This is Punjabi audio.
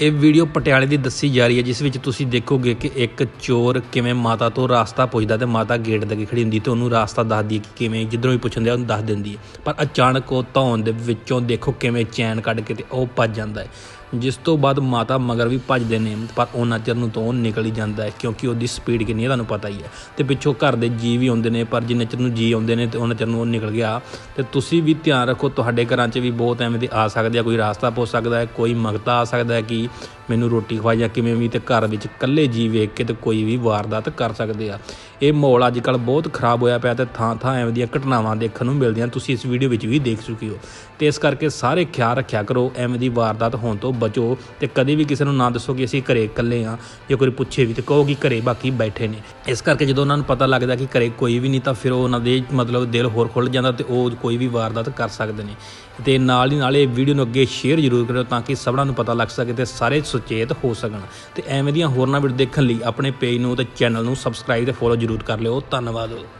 ਇਹ ਵੀਡੀਓ ਪਟਿਆਲੇ ਦੀ ਦੱਸੀ ਜਾ ਰਹੀ ਹੈ, ਜਿਸ ਵਿੱਚ ਤੁਸੀਂ ਦੇਖੋਗੇ ਕਿ ਇੱਕ ਚੋਰ ਕਿਵੇਂ ਮਾਤਾ ਤੋਂ ਰਾਸਤਾ ਪੁੱਛਦਾ ਤੇ ਮਾਤਾ ਗੇਟ ਦੇ ਅੱਗੇ ਖੜੀ ਹੁੰਦੀ ਤੇ ਉਹਨੂੰ ਰਾਸਤਾ ਦੱਸਦੀ ਹੈ ਕਿ ਕਿਵੇਂ, ਜਿੱਧਰੋਂ ਵੀ ਪੁੱਛਣ ਦੇ ਉਹਨੂੰ ਦੱਸ ਦਿੰਦੀ ਹੈ। ਪਰ ਅਚਾਨਕ ਉਹ ਧੌਣ ਦੇ ਵਿੱਚੋਂ ਦੇਖੋ ਕਿਵੇਂ ਚੈਨ ਕੱਢ ਕੇ ਤੇ ਉਹ ਭੱਜ ਜਾਂਦਾ ਹੈ। ਜਿਸ ਤੋਂ ਬਾਅਦ ਮਾਤਾ ਮਗਰ ਵੀ ਭੱਜਦੇ ਨੇ, ਪਰ ਉਹਨਾਂ ਚਿਰ ਨੂੰ ਤੋਂ ਉਹ ਨਿਕਲ ਹੀ ਜਾਂਦਾ ਹੈ, ਕਿਉਂਕਿ ਉਹਦੀ ਸਪੀਡ ਕਿੰਨੀ ਹੈ, ਤੁਹਾਨੂੰ ਪਤਾ ਹੀ ਹੈ। ਤੇ ਪਿੱਛੋਂ ਘਰ ਦੇ ਜੀ ਵੀ ਆਉਂਦੇ ਨੇ, ਪਰ ਜਿੰਨੇ ਚਿਰ ਨੂੰ ਜੀ ਆਉਂਦੇ ਨੇ ਤੇ ਉਹਨਾਂ ਚਿਰ ਨੂੰ ਉਹ ਨਿਕਲ ਗਿਆ। ਤੇ ਤੁਸੀਂ ਵੀ ਧਿਆਨ ਰੱਖੋ, ਤੁਹਾਡੇ ਘਰਾਂ 'ਚ ਵੀ ਬਹੁਤ ਐਵੇਂ ਦੇ ਆ ਸਕਦੇ ਆ, ਕੋਈ ਰਾਸਤਾ ਪੁੱਛ ਸਕਦਾ ਹੈ, ਕੋਈ ਮੰਗਤਾ ਆ ਸਕਦਾ ਹੈ ਕਿ ਮੈਨੂੰ ਰੋਟੀ ਖਵਾ ਜਾਂ ਕਿਵੇਂ ਵੀ, ਤੇ ਘਰ ਵਿੱਚ ਇਕੱਲੇ ਜੀ ਵੇਖ ਕੇ ਤੇ ਕੋਈ ਵੀ ਵਾਰਦਾਤ ਕਰ ਸਕਦੇ ਆ। ਇਹ ਮਾਹੌਲ ਅੱਜ ਕੱਲ ਬਹੁਤ ਖਰਾਬ ਹੋਇਆ ਪਿਆ ਤੇ ਥਾਂ ਥਾਂ ਐਵੇਂ ਦੀਆਂ ਘਟਨਾਵਾਂ ਦੇਖਣ ਨੂੰ ਮਿਲਦੀਆਂ। ਤੁਸੀਂ ਇਸ ਵੀਡੀਓ ਵਿੱਚ ਵੀ ਦੇਖ ਚੁੱਕੇ ਹੋ। ਤੇ ਇਸ ਕਰਕੇ ਸਾਰੇ ਖਿਆਲ ਰੱਖਿਆ ਕਰੋ, ਐਵੇਂ ਦੀ ਵਾਰਦਾਤ ਹੋਣ ਤੋਂ ਬਚੋ ਤੇ ਕਦੇ ਵੀ ਕਿਸੇ ਨੂੰ ਨਾ ਦੱਸੋ ਕਿ ਅਸੀਂ ਘਰੇ ਇਕੱਲੇ ਆ ਜੇ ਕੋਈ ਪੁੱਛੇ ਵੀ ਤੇ ਕਹੋ ਕਿ ਘਰੇ ਬਾਕੀ ਬੈਠੇ ਨੇ। ਇਸ ਕਰਕੇ ਜਦੋਂ ਉਹਨਾਂ ਨੂੰ ਪਤਾ ਲੱਗਦਾ ਕਿ ਘਰੇ ਕੋਈ ਵੀ ਨਹੀਂ ਤਾਂ ਫਿਰ ਉਹ ਉਹਨਾਂ ਦੇ ਮਤਲਬ ਦਿਲ ਹੋਰ ਖੁੱਲ ਜਾਂਦਾ ਤੇ ਉਹ ਕੋਈ ਵੀ ਵਾਰਦਾਤ ਕਰ ਸਕਦੇ ਨੇ। ਤੇ ਨਾਲ ਹੀ ਨਾਲ ਇਹ ਵੀਡੀਓ ਨੂੰ ਅੱਗੇ ਸ਼ੇਅਰ ਜ਼ਰੂਰ ਕਰਿਓ ਤਾਂ ਕਿ ਸਭਨਾਂ ਨੂੰ ਪਤਾ ਲੱਗ ਸਕੇ ਤੇ ਸਾਰੇ ਸੁਚੇਤ ਹੋ ਸਕਣ। ਤੇ ਐਵੇਂ ਦੀਆਂ ਹੋਰਨਾਂ ਵੀਡੀਓ ਦੇਖਣ ਲਈ ਆਪਣੇ ਪੇਜ ਨੂੰ ਤੇ ਚੈਨਲ ਨੂੰ ਸਬਸਕ੍ਰਾਈਬ ਤੇ ਫੋਲੋ ਜ਼ਰੂਰ ਕਰ ਲਿਓ। ਧੰਨਵਾਦ।